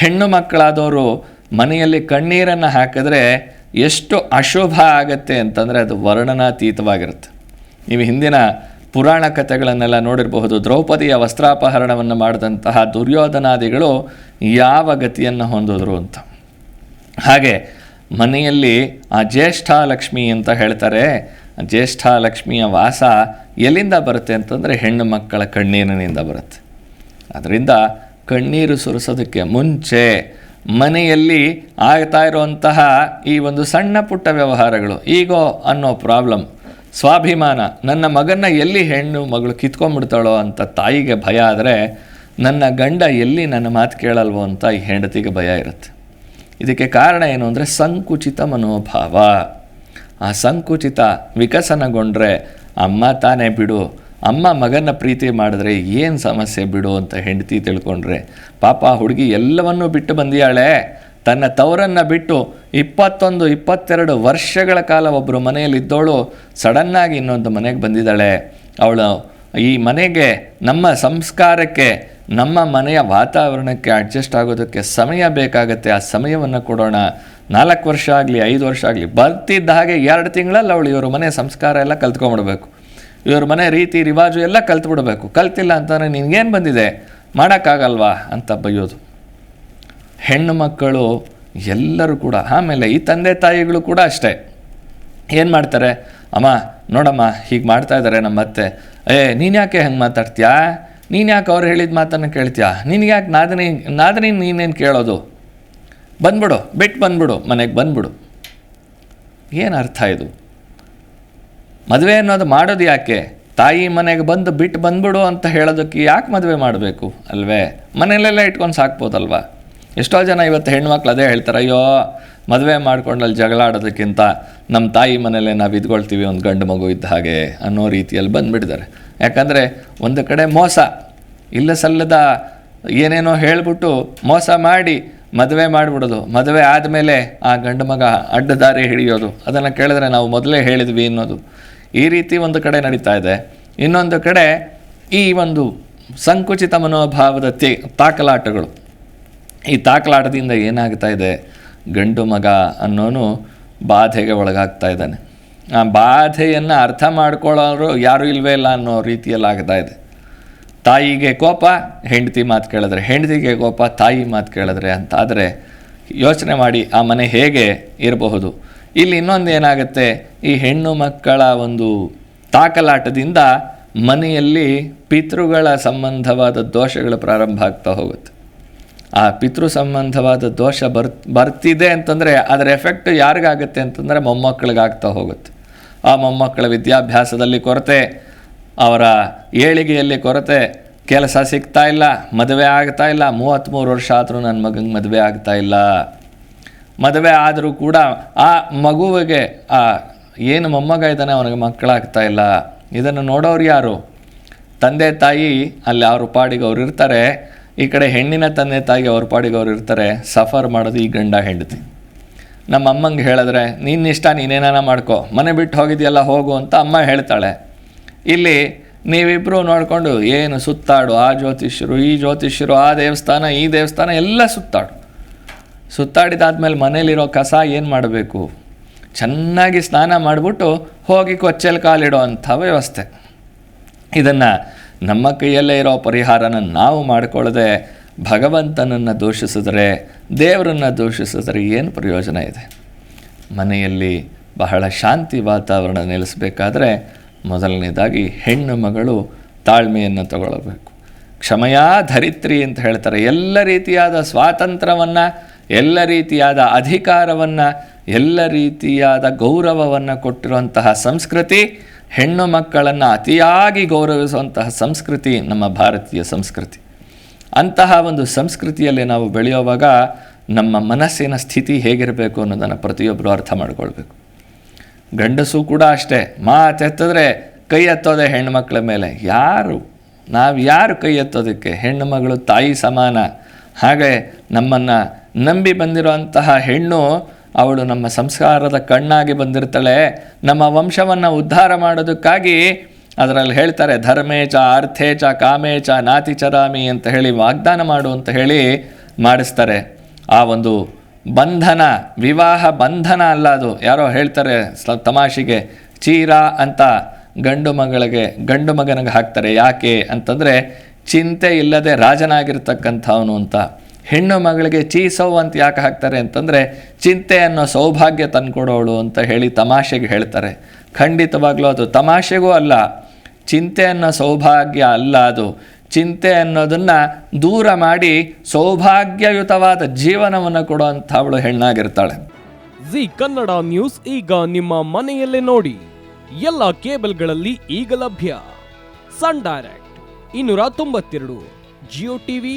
ಹೆಣ್ಣು ಮಕ್ಕಳಾದವರು ಮನೆಯಲ್ಲಿ ಕಣ್ಣೀರನ್ನು ಹಾಕಿದ್ರೆ ಎಷ್ಟು ಅಶುಭ ಆಗತ್ತೆ ಅಂತಂದರೆ ಅದು ವರ್ಣನಾತೀತವಾಗಿರುತ್ತೆ. ನೀವು ಹಿಂದಿನ ಪುರಾಣ ಕಥೆಗಳನ್ನೆಲ್ಲ ನೋಡಿರಬಹುದು. ದ್ರೌಪದಿಯ ವಸ್ತ್ರಾಪಹರಣವನ್ನು ಮಾಡಿದಂತಹ ದುರ್ಯೋಧನಾದಿಗಳು ಯಾವ ಗತಿಯನ್ನು ಹೊಂದಿದ್ರು ಅಂತ. ಹಾಗೆ ಮನೆಯಲ್ಲಿ ಆ ಜ್ಯೇಷ್ಠಾಲಕ್ಷ್ಮಿ ಅಂತ ಹೇಳ್ತಾರೆ. ಜ್ಯೇಷ್ಠ ಲಕ್ಷ್ಮಿಯ ವಾಸ ಎಲ್ಲಿಂದ ಬರುತ್ತೆ ಅಂತಂದರೆ ಹೆಣ್ಣು ಮಕ್ಕಳ ಕಣ್ಣೀರಿನಿಂದ ಬರುತ್ತೆ. ಅದರಿಂದ ಕಣ್ಣೀರು ಸುರಿಸೋದಕ್ಕೆ ಮುಂಚೆ ಮನೆಯಲ್ಲಿ ಆಗ್ತಾ ಇರುವಂತಹ ಈ ಒಂದು ಸಣ್ಣ ಪುಟ್ಟ ವ್ಯವಹಾರಗಳು, ಈಗೋ ಅನ್ನೋ ಪ್ರಾಬ್ಲಮ್, ಸ್ವಾಭಿಮಾನ, ನನ್ನ ಮಗನ್ನ ಎಲ್ಲಿ ಹೆಣ್ಣು ಮಗಳು ಕಿತ್ಕೊಂಡ್ಬಿಡ್ತಾಳೋ ಅಂತ ತಾಯಿಗೆ ಭಯ ಆದರೆ ನನ್ನ ಗಂಡ ಎಲ್ಲಿ ನನ್ನ ಮಾತು ಕೇಳಲ್ವೋ ಅಂತ ಈ ಹೆಂಡತಿಗೆ ಭಯ ಇರುತ್ತೆ. ಇದಕ್ಕೆ ಕಾರಣ ಏನು ಅಂದರೆ ಸಂಕುಚಿತ ಮನೋಭಾವ. ಆ ಸಂಕುಚಿತ ವಿಕಸನಗೊಂಡ್ರೆ ಅಮ್ಮ ತಾನೇ ಬಿಡು ಅಮ್ಮ ಮಗನ ಪ್ರೀತಿ ಮಾಡಿದ್ರೆ ಏನು ಸಮಸ್ಯೆ ಬಿಡು ಅಂತ ಹೆಂಡತಿ ತಿಳ್ಕೊಂಡ್ರೆ, ಪಾಪ ಹುಡುಗಿ ಎಲ್ಲವನ್ನೂ ಬಿಟ್ಟು ಬಂದಿಯಾಳೆ. ತನ್ನ ತವರನ್ನು ಬಿಟ್ಟು ಇಪ್ಪತ್ತೊಂದು, ಇಪ್ಪತ್ತೆರಡು ವರ್ಷಗಳ ಕಾಲ ಒಬ್ಬರು ಮನೆಯಲ್ಲಿದ್ದವಳು ಸಡನ್ನಾಗಿ ಇನ್ನೊಂದು ಮನೆಗೆ ಬಂದಿದ್ದಾಳೆ. ಅವಳು ಈ ಮನೆಗೆ, ನಮ್ಮ ಸಂಸ್ಕಾರಕ್ಕೆ, ನಮ್ಮ ಮನೆಯ ವಾತಾವರಣಕ್ಕೆ ಅಡ್ಜಸ್ಟ್ ಆಗೋದಕ್ಕೆ ಸಮಯ ಬೇಕಾಗತ್ತೆ. ಆ ಸಮಯವನ್ನು ಕೊಡೋಣ. ನಾಲ್ಕು ವರ್ಷ ಆಗಲಿ, ಐದು ವರ್ಷ ಆಗಲಿ, ಬರ್ತಿದ್ದ ಹಾಗೆ ಎರಡು ತಿಂಗಳಲ್ಲಿ ಅವಳು ಇವರು ಮನೆ ಸಂಸ್ಕಾರ ಎಲ್ಲ ಕಲ್ತ್ಕೊಂಡ್ಬಿಡ್ಬೇಕು. ಇವ್ರ ಮನೆ ರೀತಿ ರಿವಾಜು ಎಲ್ಲ ಕಲ್ತ್ಬಿಡ್ಬೇಕು. ಕಲ್ತಿಲ್ಲ ಅಂತಂದರೆ ನಿನಗೇನು ಬಂದಿದೆ? ಮಾಡೋಕ್ಕಾಗಲ್ವಾ? ಅಂತ ಬೈಯೋದು. ಹೆಣ್ಣು ಮಕ್ಕಳು ಎಲ್ಲರೂ ಕೂಡ, ಆಮೇಲೆ ಈ ತಂದೆ ತಾಯಿಗಳು ಕೂಡ ಅಷ್ಟೇ. ಏನು ಮಾಡ್ತಾರೆ? ಅಮ್ಮ, ನೋಡಮ್ಮ, ಹೀಗೆ ಮಾಡ್ತಾ ಇದ್ದಾರೆ ನಮ್ಮ ಅತ್ತೆ. ಏ, ನೀನು ಯಾಕೆ ಹಂಗೆ ಮಾತಾಡ್ತೀಯಾ? ನೀನು ಯಾಕೆ ಅವ್ರು ಹೇಳಿದ ಮಾತನ್ನು ಕೇಳ್ತೀಯಾ? ನಿನಗೆ ಯಾಕೆ ನಾದನಿ ನಾದನಿ ನೀನೇನು ಕೇಳೋದು? ಬಂದ್ಬಿಡು ಬಿಟ್ಟು ಬಂದ್ಬಿಡು, ಮನೆಗೆ ಬಂದ್ಬಿಡು. ಏನು ಅರ್ಥ ಇದು? ಮದುವೆ ಅನ್ನೋದು ಮಾಡೋದು ಯಾಕೆ? ತಾಯಿ ಮನೆಗೆ ಬಂದು ಬಿಟ್ಟು ಬಂದ್ಬಿಡು ಅಂತ ಹೇಳೋದಕ್ಕೆ ಯಾಕೆ ಮದುವೆ ಮಾಡಬೇಕು ಅಲ್ವೇ? ಮನೆಯಲ್ಲೆಲ್ಲ ಇಟ್ಕೊಂಡು ಸಾಕ್ಬೋದಲ್ವ? ಎಷ್ಟೋ ಜನ ಇವತ್ತು ಹೆಣ್ಮಕ್ಳು ಅದೇ ಹೇಳ್ತಾರೆ, ಅಯ್ಯೋ, ಮದುವೆ ಮಾಡ್ಕೊಂಡು ಅಲ್ಲಿ ಜಗಳ ಆಡೋದಕ್ಕಿಂತ ನಮ್ಮ ತಾಯಿ ಮನೇಲೆ ನಾವು ಇದ್ಕೊಳ್ತೀವಿ ಒಂದು ಗಂಡು ಮಗು ಇದ್ದ ಹಾಗೆ ಅನ್ನೋ ರೀತಿಯಲ್ಲಿ ಬಂದುಬಿಟ್ಟಿದ್ದಾರೆ. ಯಾಕಂದರೆ ಒಂದು ಕಡೆ ಮೋಸ, ಇಲ್ಲ ಸಲ್ಲದ ಏನೇನೋ ಹೇಳಿಬಿಟ್ಟು ಮೋಸ ಮಾಡಿ ಮದುವೆ ಮಾಡಿಬಿಡೋದು, ಮದುವೆ ಆದಮೇಲೆ ಆ ಗಂಡು ಮಗ ಅಡ್ಡದಾರಿ ಹಿಡಿಯೋದು, ಅದನ್ನು ಕೇಳಿದ್ರೆ ನಾವು ಮೊದಲೇ ಹೇಳಿದ್ವಿ ಅನ್ನೋದು. ಈ ರೀತಿ ಒಂದು ಕಡೆ ನಡೀತಾ ಇದೆ. ಇನ್ನೊಂದು ಕಡೆ ಈ ಒಂದು ಸಂಕುಚಿತ ಮನೋಭಾವದ ತೇ, ತಾಕಲಾಟಗಳು. ಈ ತಾಕಲಾಟದಿಂದ ಏನಾಗ್ತಾ ಇದೆ? ಗಂಡು ಮಗ ಅನ್ನೋನು ಬಾಧೆಗೆ ಒಳಗಾಗ್ತಾ ಇದ್ದಾನೆ. ಆ ಬಾಧೆಯನ್ನು ಅರ್ಥ ಮಾಡ್ಕೊಳ್ಳೋರು ಯಾರೂ ಇಲ್ವೇ ಇಲ್ಲ ಅನ್ನೋ ರೀತಿಯಲ್ಲಿ ಆಗ್ತಾ ಇದೆ. ತಾಯಿಗೆ ಕೋಪ, ಹೆಂಡತಿ ಮಾತು ಕೇಳಿದ್ರೆ ಹೆಂಡತಿಗೆ ಕೋಪ, ತಾಯಿ ಮಾತು ಕೇಳಿದ್ರೆ ಅಂತಾದರೆ ಯೋಚನೆ ಮಾಡಿ ಆ ಮನೆ ಹೇಗೆ ಇರಬಹುದು? ಇಲ್ಲಿ ಇನ್ನೊಂದು ಏನಾಗುತ್ತೆ? ಈ ಹೆಣ್ಣು ಮಕ್ಕಳ ಒಂದು ತಾಕಲಾಟದಿಂದ ಮನೆಯಲ್ಲಿ ಪಿತೃಗಳ ಸಂಬಂಧವಾದ ದೋಷಗಳು ಪ್ರಾರಂಭ ಆಗ್ತಾ ಹೋಗುತ್ತೆ. ಆ ಪಿತೃ ಸಂಬಂಧವಾದ ದೋಷ ಬರ್, ಬರ್ತಿದೆ ಅಂತಂದರೆ ಅದರ ಎಫೆಕ್ಟ್ ಯಾರಿಗಾಗುತ್ತೆ ಅಂತಂದರೆ ಮೊಮ್ಮಕ್ಕಳಿಗಾಗ್ತಾ ಹೋಗುತ್ತೆ. ಆ ಮೊಮ್ಮಕ್ಕಳ ವಿದ್ಯಾಭ್ಯಾಸದಲ್ಲಿ ಕೊರತೆ, ಅವರ ಏಳಿಗೆಯಲ್ಲಿ ಕೊರತೆ, ಕೆಲಸ ಸಿಗ್ತಾ ಇಲ್ಲ, ಮದುವೆ ಆಗ್ತಾ ಇಲ್ಲ, ಮೂವತ್ತ್ಮೂರು ವರ್ಷ ಆದರೂ ನನ್ನ ಮಗಂಗೆ ಮದುವೆ ಆಗ್ತಾ ಇಲ್ಲ. ಮದುವೆ ಆದರೂ ಕೂಡ ಆ ಮಗುವಿಗೆ, ಆ ಏನು ಮೊಮ್ಮಗ ಇದ್ದಾನೆ ಅವನಿಗೆ ಮಕ್ಕಳಾಗ್ತಾ ಇಲ್ಲ. ಇದನ್ನು ನೋಡೋರು ಯಾರು? ತಂದೆ ತಾಯಿ, ಅಲ್ಲಿ ಅವ್ರ ಪಾಡಿಗೆ ಅವ್ರು ಇರ್ತಾರೆ. ಈ ಕಡೆ ಹೆಣ್ಣಿನ ತಂದೆ ತಾಯಿ ಅವ್ರ ಪಾಡಿಗೆ ಅವ್ರು ಇರ್ತಾರೆ. ಸಫರ್ ಮಾಡೋದು ಈ ಗಂಡ ಹೆಂಡತಿ. ನಮ್ಮ ಅಮ್ಮಂಗೆ ಹೇಳಿದ್ರೆ, ನಿನ್ನ ಇಷ್ಟ, ನೀನೇನಾನ ಮಾಡ್ಕೊ. ಮನೆ ಬಿಟ್ಟು ಹೋಗಿದೆಯಲ್ಲ, ಹೋಗು ಅಂತ ಅಮ್ಮ ಹೇಳ್ತಾಳೆ. ಇಲ್ಲಿ ನೀವಿಬ್ಬರು ನೋಡಿಕೊಂಡು ಏನು ಸುತ್ತಾಡು, ಆ ಜ್ಯೋತಿಷ್ಯರು, ಈ ಜ್ಯೋತಿಷ್ಯರು, ಆ ದೇವಸ್ಥಾನ, ಈ ದೇವಸ್ಥಾನ ಎಲ್ಲ ಸುತ್ತಾಡು. ಸುತ್ತಾಡಿದಾದ್ಮೇಲೆ ಮನೇಲಿರೋ ಕಸ ಏನು ಮಾಡಬೇಕು? ಚೆನ್ನಾಗಿ ಸ್ನಾನ ಮಾಡಿಬಿಟ್ಟು ಹೋಗಿ ಕೊಚ್ಚಲ್ ಕಾಲಿಡೋ ಅಂಥ ವ್ಯವಸ್ಥೆ. ಇದನ್ನು ನಮ್ಮ ಕೈಯಲ್ಲೇ ಇರೋ ಪರಿಹಾರನ ನಾವು ಮಾಡಿಕೊಳ್ಳದೆ ಭಗವಂತನನ್ನು ದೂಷಿಸಿದರೆ, ದೇವರನ್ನು ದೂಷಿಸಿದ್ರೆ ಏನು ಪ್ರಯೋಜನ ಇದೆ? ಮನೆಯಲ್ಲಿ ಬಹಳ ಶಾಂತಿ ವಾತಾವರಣ ನೆಲೆಸಬೇಕಾದ್ರೆ ಮೊದಲನೇದಾಗಿ ಹೆಣ್ಣು ಮಗಳು ತಾಳ್ಮೆಯನ್ನು ತಗೊಳ್ಳಬೇಕು ಕ್ಷಮಯಾ ಧರಿತ್ರಿ ಅಂತ ಹೇಳ್ತಾರೆ. ಎಲ್ಲ ರೀತಿಯಾದ ಸ್ವಾತಂತ್ರ್ಯವನ್ನು ಎಲ್ಲ ರೀತಿಯಾದ ಅಧಿಕಾರವನ್ನು, ಎಲ್ಲ ರೀತಿಯಾದ ಗೌರವವನ್ನು ಕೊಟ್ಟಿರುವಂತಹ ಸಂಸ್ಕೃತಿ, ಹೆಣ್ಣು ಮಕ್ಕಳನ್ನು ಅತಿಯಾಗಿ ಗೌರವಿಸುವಂತಹ ಸಂಸ್ಕೃತಿ ನಮ್ಮ ಭಾರತೀಯ ಸಂಸ್ಕೃತಿ. ಅಂತಹ ಒಂದು ಸಂಸ್ಕೃತಿಯಲ್ಲಿ ನಾವು ಬೆಳೆಯುವಾಗ ನಮ್ಮ ಮನಸ್ಸಿನ ಸ್ಥಿತಿ ಹೇಗಿರಬೇಕು ಅನ್ನೋದನ್ನು ಪ್ರತಿಯೊಬ್ಬರು ಅರ್ಥ ಮಾಡ್ಕೊಳ್ಬೇಕು. ಗಂಡಸು ಕೂಡ ಅಷ್ಟೇ ಮಾತೆತ್ತಿದ್ರೆ ಕೈ ಎತ್ತೋದೆ ಹೆಣ್ಣುಮಕ್ಕಳ ಮೇಲೆ. ಯಾರು, ನಾವು ಯಾರು ಕೈ ಎತ್ತೋದಕ್ಕೆ? ಹೆಣ್ಣು ಮಗಳು ತಾಯಿ ಸಮಾನ. ಹಾಗೆ ನಮ್ಮನ್ನು ನಂಬಿ ಬಂದಿರುವಂತಹ ಹೆಣ್ಣು ಅವಳು ನಮ್ಮ ಸಂಸ್ಕಾರದ ಕಣ್ಣಾಗಿ ಬಂದಿರ್ತಾಳೆ. ನಮ್ಮ ವಂಶವನ್ನು ಉದ್ಧಾರ ಮಾಡೋದಕ್ಕಾಗಿ ಅದರಲ್ಲಿ ಹೇಳ್ತಾರೆ, ಧರ್ಮೇಚ ಅರ್ಥೇಚ ಕಾಮೇಚ, ನಾತಿ ಚರಾಮಿ ಅಂತ ಹೇಳಿ ವಾಗ್ದಾನ ಮಾಡು ಅಂತ ಹೇಳಿ ಮಾಡಿಸ್ತಾರೆ. ಆ ಒಂದು ಬಂಧನ, ವಿವಾಹ ಬಂಧನ ಅಲ್ಲ ಅದು. ಯಾರೋ ಹೇಳ್ತಾರೆ ತಮಾಷೆಗೆ, ಚೀರ ಅಂತ ಗಂಡು ಮಗಳಿಗೆ, ಗಂಡು ಮಗನಿಗೆ ಹಾಕ್ತಾರೆ. ಯಾಕೆ ಅಂತಂದರೆ, ಚಿಂತೆ ಇಲ್ಲದೆ ರಾಜನಾಗಿರ್ತಕ್ಕಂಥವನು ಅಂತ. ಹೆಣ್ಣು ಮಗಳಿಗೆ ಚೀಸೋ ಅಂತ ಯಾಕೆ ಹಾಕ್ತಾರೆ ಅಂತಂದರೆ ಚಿಂತೆ ಅನ್ನೋ ಸೌಭಾಗ್ಯ ತಂದುಕೊಡೋಳು ಅಂತ ಹೇಳಿ ತಮಾಷೆಗೆ ಹೇಳ್ತಾರೆ. ಖಂಡಿತವಾಗ್ಲೂ ಅದು ತಮಾಷೆಗೂ ಅಲ್ಲ, ಚಿಂತೆ ಅನ್ನೋ ಸೌಭಾಗ್ಯ ಅಲ್ಲ ಅದು. ಚಿಂತೆ ಅನ್ನೋದನ್ನು ದೂರ ಮಾಡಿ ಸೌಭಾಗ್ಯಯುತವಾದ ಜೀವನವನ್ನು ಕೊಡುವಂಥವಳು ಹೆಣ್ಣಾಗಿರ್ತಾಳೆ. ಜಿ ಕನ್ನಡ ನ್ಯೂಸ್ ಈಗ ನಿಮ್ಮ ಮನೆಯಲ್ಲೇ ನೋಡಿ. ಎಲ್ಲ ಕೇಬಲ್ಗಳಲ್ಲಿ ಈಗ ಲಭ್ಯ. ಸನ್ ಡೈರೆಕ್ಟ್ ಇನ್ನೂರ ತೊಂಬತ್ತೆರಡು, ಜಿಯೋ ಟಿವಿ